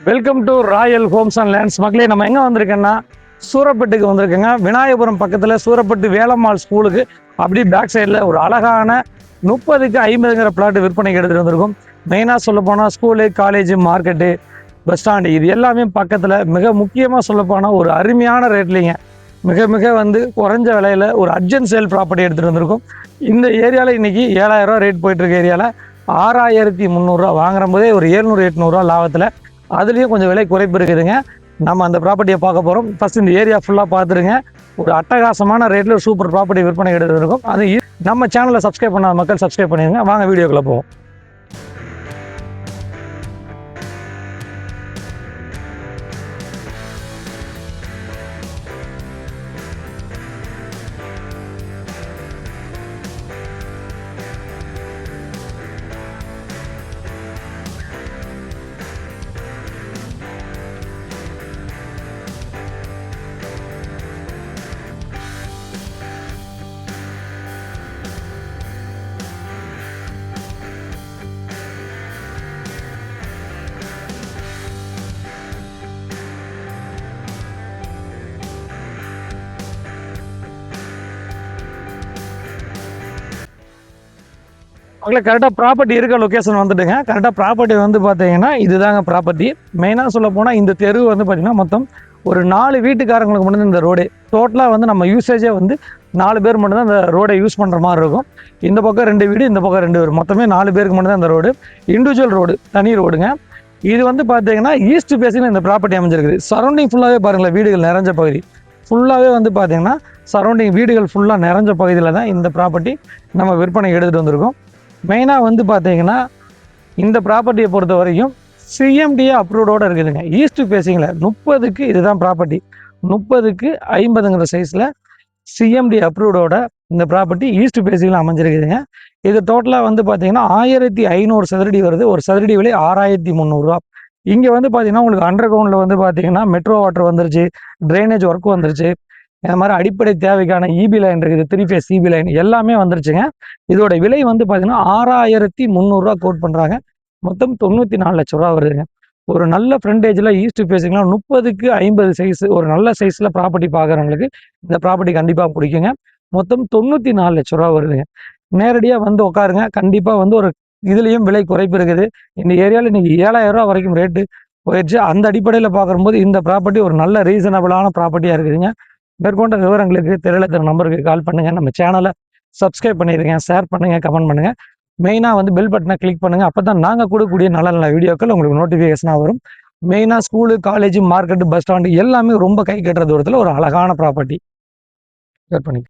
Welcome to royal homes and lands மக்களே நம்ம எங்கே வந்திருக்கேன்னா சூரப்பட்டுக்கு வந்திருக்கோங்க. விநாயகபுரம் பக்கத்தில் சூரப்பட்டு வேலம்மாள் ஸ்கூலுக்கு அப்படியே பேக் சைடில் ஒரு அழகான முப்பதுக்கு ஐம்பதுங்கிற பிளாட் விற்பனைக்கு எடுத்துகிட்டு வந்திருக்கோம். மெயினாக சொல்ல போனால் school college market bus stand இது எல்லாமே பக்கத்தில் மிக முக்கியமாக சொல்லப்போனால் ஒரு அருமையான ரேட்லிங்க மிக மிக வந்து குறைஞ்ச விலையில் ஒரு அர்ஜென்ட் சேல் ப்ராப்பர்ட்டி எடுத்துகிட்டு வந்திருக்கோம். இந்த ஏரியாவில் இன்றைக்கி ஏழாயிரரூவா ரேட் போயிட்டுருக்க ஏரியாவில் ஆறாயிரத்தி முந்நூறுரூவா வாங்குற போதே ஒரு ஏழ்நூறு எட்நூறுரூவா லாபத்தில் அதுலேயும் கொஞ்சம் விலை குறைப்பு இருக்குதுங்க. நம்ம அந்த ப்ராப்பர்ட்டியை பார்க்க போகிறோம் ஃபஸ்ட் இந்த ஏரியா ஃபுல்லாக பார்த்துருங்க. ஒரு அட்டகாசமான ரேட்டில் சூப்பர் ப்ராப்பர்ட்டி விற்பனை எடுத்து இருக்கும். அது நம்ம சேனலை சப்ஸ்கிரைப் பண்ணாத மக்கள் சப்ஸ்கிரைப் பண்ணிடுங்க வாங்க வீடியோக்குள்ளே போவோம். உங்களுக்கு கரெக்டாக ப்ராப்பர்ட்டி இருக்க லொக்கேஷன் வந்துட்டுங்க கரெக்டாக ப்ராப்பர்ட்டி வந்து பார்த்தீங்கன்னா இதுதாங்க ப்ராப்பர்ட்டி மெயினாக சொல்ல போனால் இந்த தெரு வந்து பார்த்திங்கன்னா மொத்தம் ஒரு நாலு வீட்டுக்காரங்களுக்கு மட்டும் இந்த ரோடு டோட்டலாக வந்து நம்ம யூசேஜே வந்து நாலு பேர் மட்டும்தான் இந்த ரோடை யூஸ் பண்ணுற மாதிரி இருக்கும். இந்த பக்கம் ரெண்டு வீடு இந்த பக்கம் ரெண்டு வீடு. மொத்தமே நாலு பேருக்கு மட்டும்தான் இந்த ரோடு இண்டிவிஜுவல் ரோடு தனி ரோடுங்க இது வந்து பார்த்தீங்கன்னா ஈஸ்ட் பேஸில் இந்த ப்ராப்பர்ட்டி அமைஞ்சிருக்குது. சரௌண்டிங் ஃபுல்லாகவே பாருங்களேன் வீடுகள் நிறைஞ்ச பகுதி. ஃபுல்லாகவே வந்து பார்த்தீங்கன்னா சரௌண்டிங் வீடுகள் ஃபுல்லாக நிறைஞ்ச பகுதியில் தான் இந்த ப்ராப்பர்ட்டி நம்ம விற்பனை எடுத்துகிட்டு வந்திருக்கோம். மெயினாக வந்து பார்த்தீங்கன்னா இந்த ப்ராப்பர்ட்டியை பொறுத்த வரைக்கும் சிஎம்டிஏ அப்ரூவ்டோடு இருக்குதுங்க. ஈஸ்ட் ஃபேஸிங்கில் முப்பதுக்கு இதுதான் ப்ராப்பர்ட்டி முப்பதுக்கு ஐம்பதுங்கிற சைஸில் சிஎம்டி அப்ரூவ்டோட இந்த ப்ராப்பர்ட்டி ஈஸ்ட் பேசிக்கில் அமைஞ்சிருக்குதுங்க. இது டோட்டலாக வந்து பார்த்தீங்கன்னா ஆயிரத்தி ஐநூறு சதுரடி வருது. ஒரு சதுரடி விலை ஆறாயிரத்தி முந்நூறுரூவா இங்கே வந்து பார்த்தீங்கன்னா உங்களுக்கு அண்டர் கிரவுண்டில் வந்து பார்த்தீங்கன்னா மெட்ரோ வாட்டர் வந்துருச்சு ட்ரைனேஜ் ஒர்க் வந்துருச்சு. இந்த மாதிரி அடிப்படை தேவைக்கான இபி லைன் இருக்குது த்ரீ ஃபேஸ் இபி லைன் எல்லாமே வந்துருச்சுங்க. இதோட விலை வந்து பார்த்தீங்கன்னா ஆறாயிரத்தி முந்நூறுரூவா கோட் பண்ணுறாங்க மொத்தம் தொண்ணூற்றி நாலு லட்ச ரூபா வருதுங்க. ஒரு நல்ல ஃப்ரண்டேஜில் ஈஸ்ட் ஃபேஸிங்லாம் முப்பதுக்கு ஐம்பது சைஸ் ஒரு நல்ல சைஸில் ப்ராப்பர்ட்டி பார்க்குறவங்களுக்கு இந்த ப்ராப்பர்ட்டி கண்டிப்பாக பிடிக்குங்க. மொத்தம் தொண்ணூற்றி நாலு லட்ச ரூபா வருதுங்க. நேரடியாக வந்து உட்காருங்க. கண்டிப்பாக வந்து ஒரு இதுலேயும் விலை குறைப்பு இருக்குது. இந்த ஏரியாவில் இன்றைக்கி ஏழாயிரம் ரூபா வரைக்கும் ரேட்டு போயிடுச்சு. அந்த அடிப்படையில் பார்க்கும்போது இந்த ப்ராப்பர்ட்டி ஒரு நல்ல ரீசனபிளான ப்ராப்பர்ட்டியாக இருக்குதுங்க. மேற்கொண்ட விவரங்களுக்கு தெரியல தர நம்பருக்கு கால் பண்ணுங்க. நம்ம சேனலை சப்ஸ்கிரைப் பண்ணிடுங்க ஷேர் பண்ணுங்க கமெண்ட் பண்ணுங்க. மெயினாக வந்து பெல் பட்டனை கிளிக் பண்ணுங்க. அப்போ தான் நாங்கள் கூடக்கூடிய நல்ல நல்ல வீடியோக்கள் உங்களுக்கு நோட்டிஃபிகேஷனாக வரும். மெயினாக school college market bus stand எல்லாமே ரொம்ப கை கட்டுற தூரத்தில் ஒரு அழகான ப்ராப்பர்ட்டி ஷேர் பண்ணி